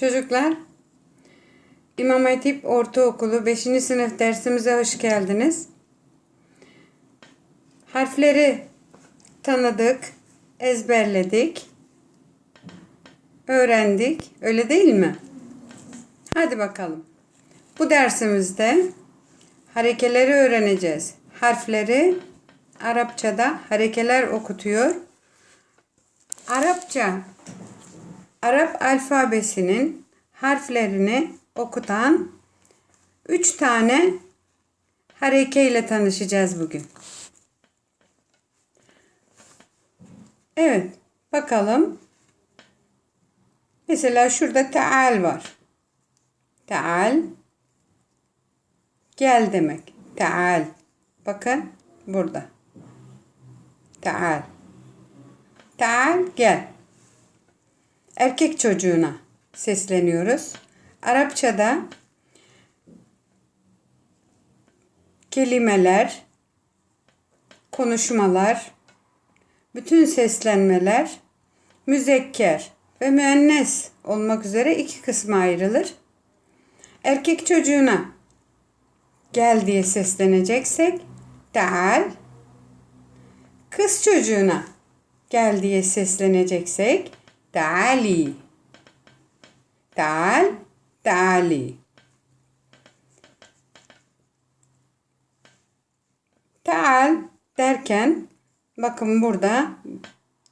Çocuklar, İmam Hatip Ortaokulu 5. sınıf dersimize hoş geldiniz. Harfleri tanıdık, ezberledik, öğrendik. Öyle değil mi? Hadi bakalım. Bu dersimizde harekeleri öğreneceğiz. Harfleri Arapçada harekeler okutuyor. Arapça Arap alfabesinin harflerini okutan 3 tane harekeyle tanışacağız bugün. Evet, bakalım. Mesela şurada taal var. Taal gel demek. Taal. Bakın burada. Taal. Taal gel erkek çocuğuna sesleniyoruz. Arapçada kelimeler, konuşmalar, bütün seslenmeler müzekker ve müennes olmak üzere iki kısma ayrılır. Erkek çocuğuna gel diye sesleneceksek taal kız çocuğuna gel diye sesleneceksek تعالي تعال تعالي Taal derken bakın burada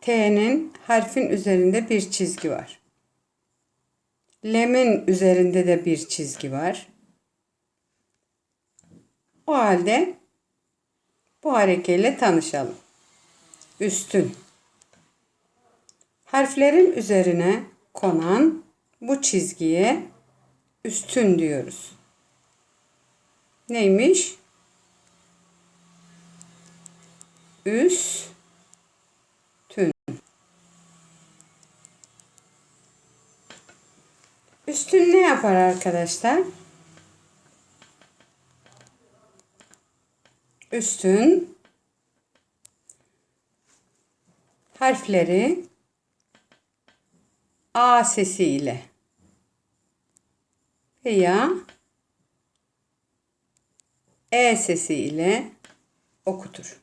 T'nin harfin üzerinde bir çizgi var. Lem'in üzerinde de bir çizgi var. O halde bu harekeyle tanışalım. Üstün Harflerin üzerine konan bu çizgiye üstün diyoruz. Neymiş? Üstün. Üstün ne yapar arkadaşlar? Üstün harfleri A sesiyle veya E sesiyle okutur.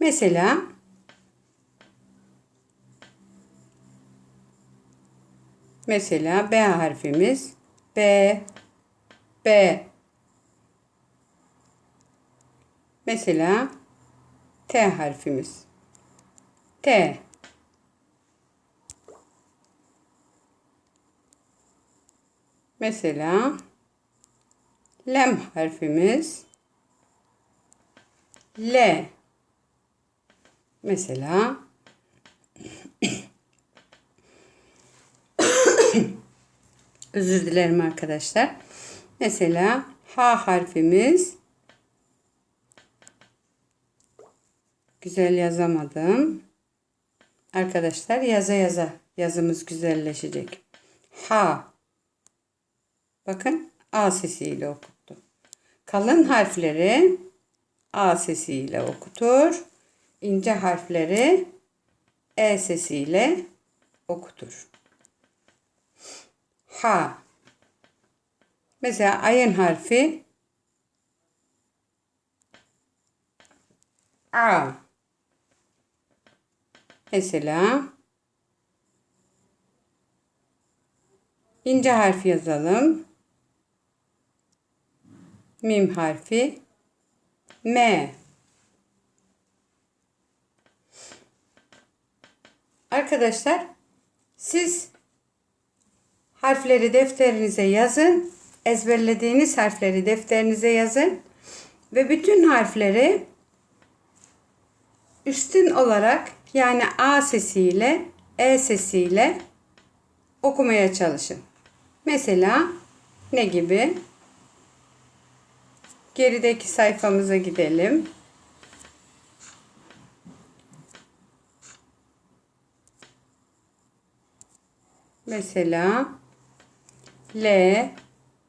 Mesela mesela B harfimiz B B. Mesela T harfimiz T Mesela lem harfimiz L. Mesela özür dilerim arkadaşlar. Mesela H harfimiz güzel yazamadım. Arkadaşlar yaza yaza yazımız güzelleşecek. H Bakın A sesiyle okuttu. Kalın harfleri A sesiyle okutur. İnce harfleri E sesiyle okutur. Ha. Mesela ayın harfi A. Mesela ince harf yazalım mim harfi M. Arkadaşlar siz harfleri defterinize yazın. Ezberlediğiniz harfleri defterinize yazın. Ve bütün harfleri üstün olarak yani A sesiyle E sesiyle okumaya çalışın. Mesela ne gibi? Gerideki sayfamıza gidelim. Mesela L,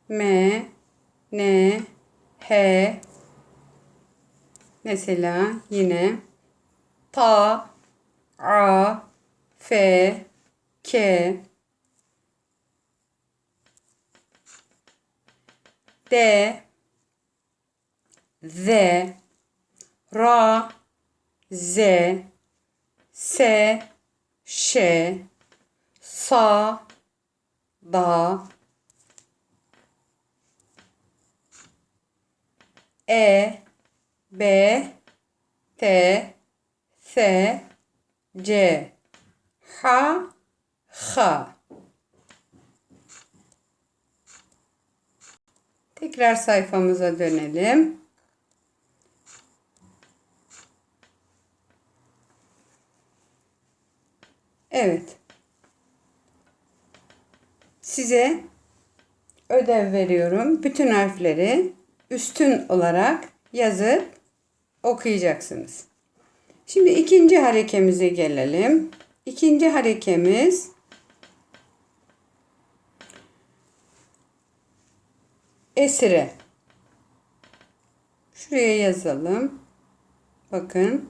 M, N, H Mesela yine Ta, A, F, K D Z Ra Z S Ş Sa Da E B T S C. H H. Tekrar sayfamıza dönelim. Evet. Size ödev veriyorum. Bütün harfleri üstün olarak yazıp okuyacaksınız. Şimdi ikinci harekemize gelelim. İkinci harekemiz esire. Şuraya yazalım. Bakın.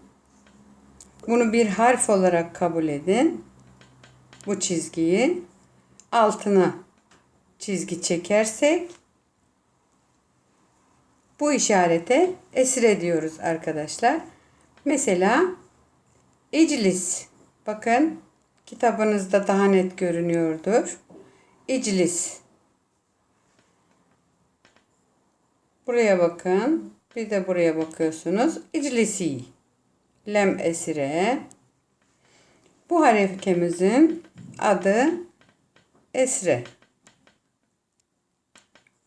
Bunu bir harf olarak kabul edin. Bu çizgiyi altına çizgi çekersek bu işarete esire diyoruz arkadaşlar. Mesela iclis. Bakın kitabınızda daha net görünüyordur. İclis. Buraya bakın. Bir de buraya bakıyorsunuz. İclisi. Lem esire. Bu harekemizin adı esre.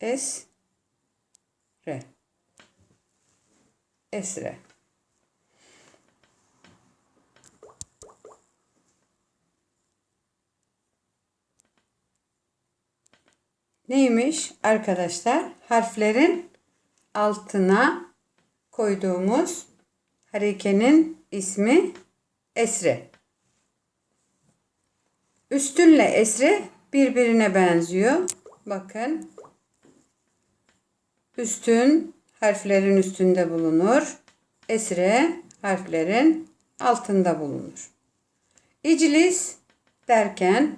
Esre. Esre. Neymiş arkadaşlar? Harflerin altına koyduğumuz harekenin ismi esre. Üstünle esre birbirine benziyor. Bakın. Üstün harflerin üstünde bulunur. Esre harflerin altında bulunur. İclis derken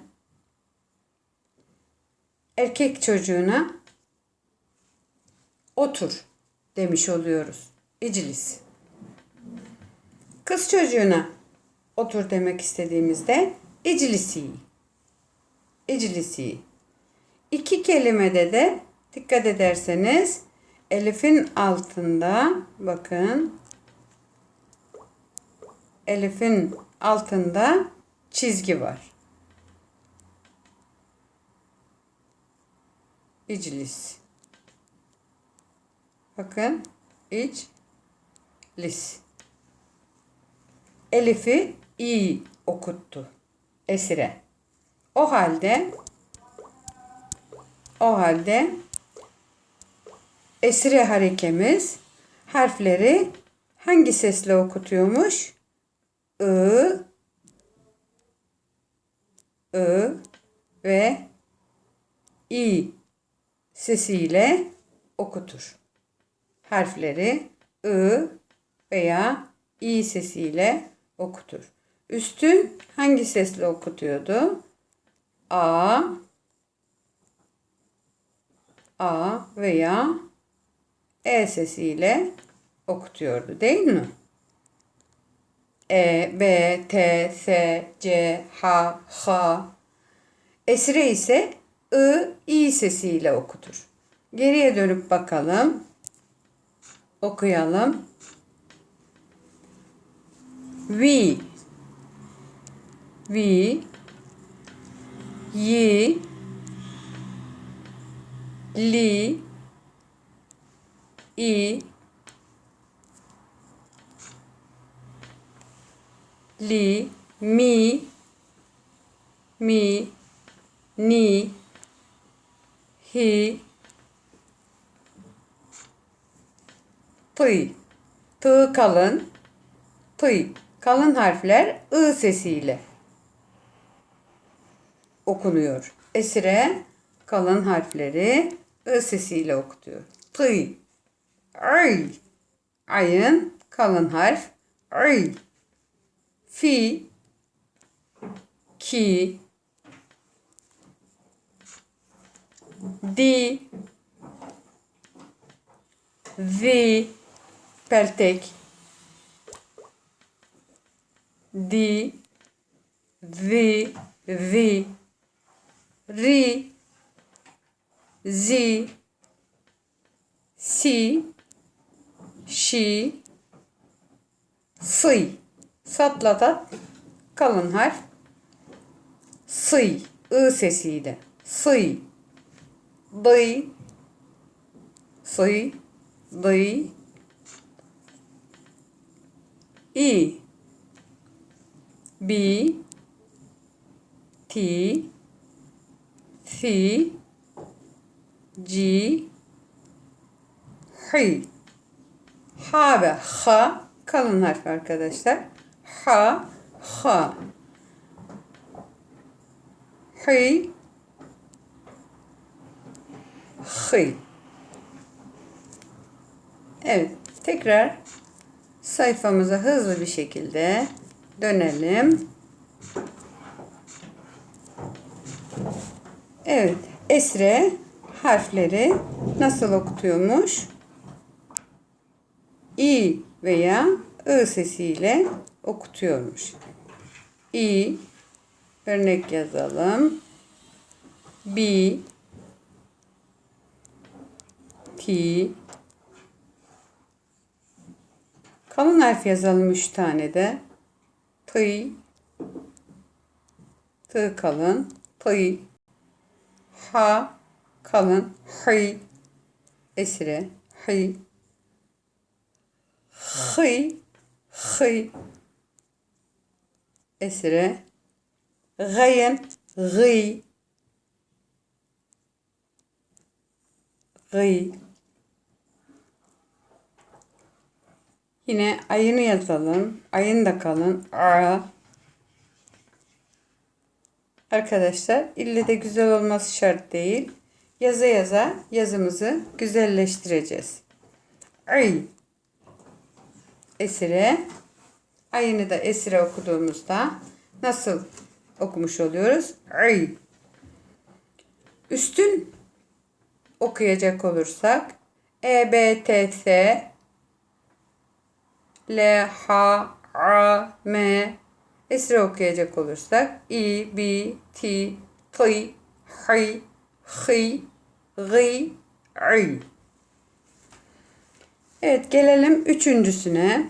erkek çocuğuna otur demiş oluyoruz. İclis. Kız çocuğuna otur demek istediğimizde iclisi. İclisi. İki kelimede de dikkat ederseniz elifin altında bakın elifin altında çizgi var. İclis. Bakın iclis. Elif'i iyi okuttu. Esire. O halde o halde esire harekemiz harfleri hangi sesle okutuyormuş? I, I ve i sesiyle okutur. Harfleri I veya i sesiyle okutur. Üstün hangi sesle okutuyordu? A, A veya E sesiyle okutuyordu değil mi? E, B, T, S, C, H, H. Esre ise I, I sesiyle okutur. Geriye dönüp bakalım. Okuyalım. We, we, yi, li, i, li, mi, mi, ni, hi, tı. Tı kalın, tı. Kalın harfler ı sesiyle okunuyor. Esire kalın harfleri ı sesiyle okutuyor. Tı, ay, ayın kalın harf, ay, fi, ki, di, vi, peltek, di, vi, vi, ri, zi, si, şi, sıy. Satlatan kalın harf. Sıy. I sesiyle. Sıy. Dıy. Sıy. Dıy. İ. Bi. Ti. Fi. Ci. Hi. Ha ve ha kalın harf arkadaşlar. Ha, ha. Hi. Hi. Evet, tekrar sayfamıza hızlı bir şekilde dönelim. Evet, esre harfleri nasıl okutuyormuş? i veya ı sesiyle okutuyormuş. i örnek yazalım. bi ti kalın harf yazalım üç tane de. Tı tı kalın tı ha kalın hı esire hı Hıy, hıy. Esre. Gayın, gıy. Gıy. Yine ayını yazalım. Ayın da kalın. A. Arkadaşlar ille de güzel olması şart değil. Yaza yaza yazımızı güzelleştireceğiz. Ay esire. Ayını da esire okuduğumuzda nasıl okumuş oluyoruz? Ay. Üstün okuyacak olursak E, B, T, S L, H, A, M Esre okuyacak olursak I, B, T, T, H, H, G, I. Evet gelelim üçüncüsüne.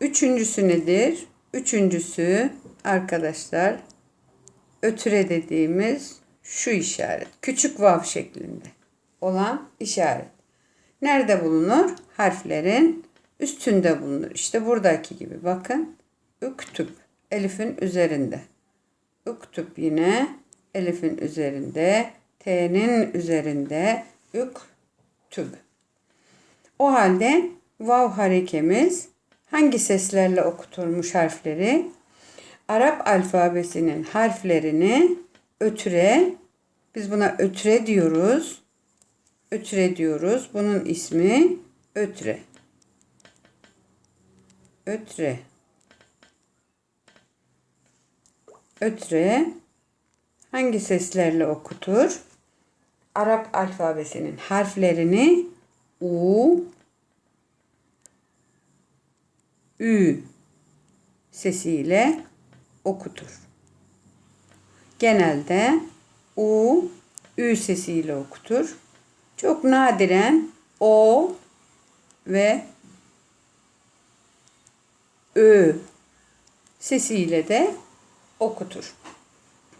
Üçüncüsü nedir? Üçüncüsü arkadaşlar ötüre dediğimiz şu işaret. Küçük vav şeklinde olan işaret. Nerede bulunur? Harflerin üstünde bulunur. İşte buradaki gibi bakın. Üktüp elifin üzerinde. Üktüp yine elifin üzerinde. T'nin üzerinde. Üktüp. O halde vav harekemiz hangi seslerle okutulmuş harfleri? Arap alfabesinin harflerini ötüre, biz buna ötüre diyoruz. Ötüre diyoruz. Bunun ismi ötüre. Ötüre. Ötüre hangi seslerle okutur? Arap alfabesinin harflerini U Ü sesiyle okutur. Genelde U Ü sesiyle okutur. Çok nadiren O ve Ö sesiyle de okutur.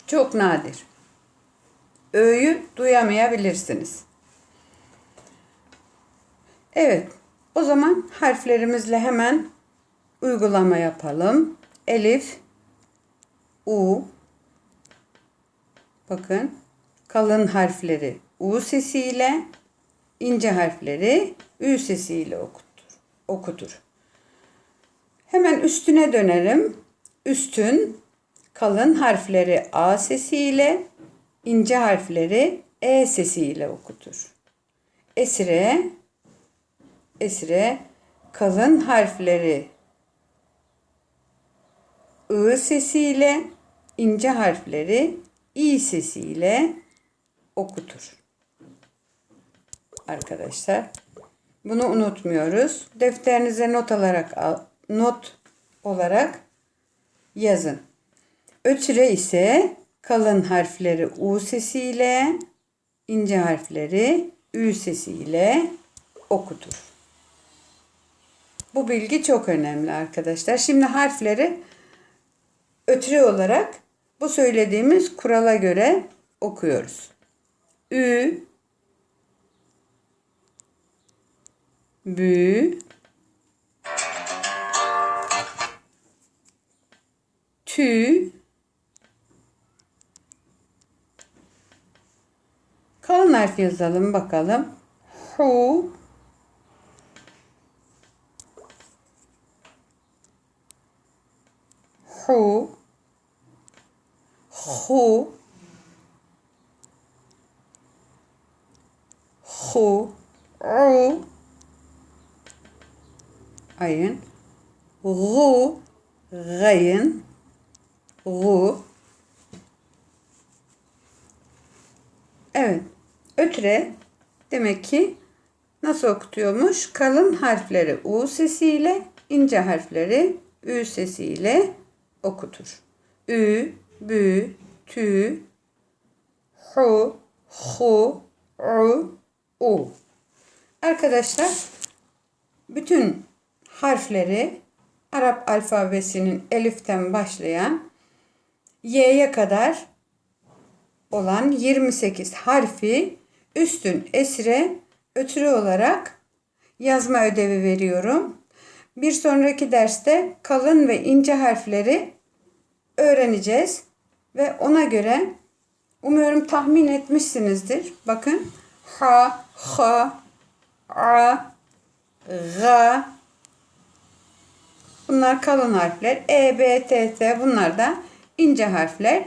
Çok nadir. Ö'yü duyamayabilirsiniz. Evet. O zaman harflerimizle hemen uygulama yapalım. Elif, U. Bakın kalın harfleri U sesiyle, ince harfleri Ü sesiyle okutur. okutur. Hemen üstüne dönerim. Üstün kalın harfleri A sesiyle, ince harfleri E sesiyle okutur. Esire esire kalın harfleri ı sesiyle ince harfleri i sesiyle okutur. arkadaşlar. Bunu unutmuyoruz. Defterinize not olarak al, not olarak yazın. Ötüre ise kalın harfleri U sesiyle, ince harfleri Ü sesiyle okutur. Bu bilgi çok önemli arkadaşlar. Şimdi harfleri ötüre olarak bu söylediğimiz kurala göre okuyoruz. Ü Bü Tü Kalın harf yazalım bakalım. Hu. Hu. Hu U Ayın Gu Gayın Gu Evet. Ötre demek ki nasıl okutuyormuş? Kalın harfleri U sesiyle, ince harfleri Ü sesiyle okutur. Ü, bü, tü, hu, hu, u, u. Arkadaşlar bütün harfleri Arap alfabesinin eliften başlayan Y'ye kadar olan 28 harfi üstün esre ötürü olarak yazma ödevi veriyorum. Bir sonraki derste kalın ve ince harfleri öğreneceğiz ve ona göre umuyorum tahmin etmişsinizdir. Bakın ha, ha, a, ga bunlar kalın harfler. E, B, T, T bunlar da ince harfler.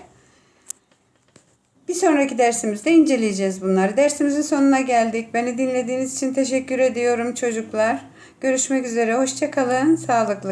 Bir sonraki dersimizde inceleyeceğiz bunları. Dersimizin sonuna geldik. Beni dinlediğiniz için teşekkür ediyorum çocuklar. Görüşmek üzere. Hoşçakalın. Sağlıklı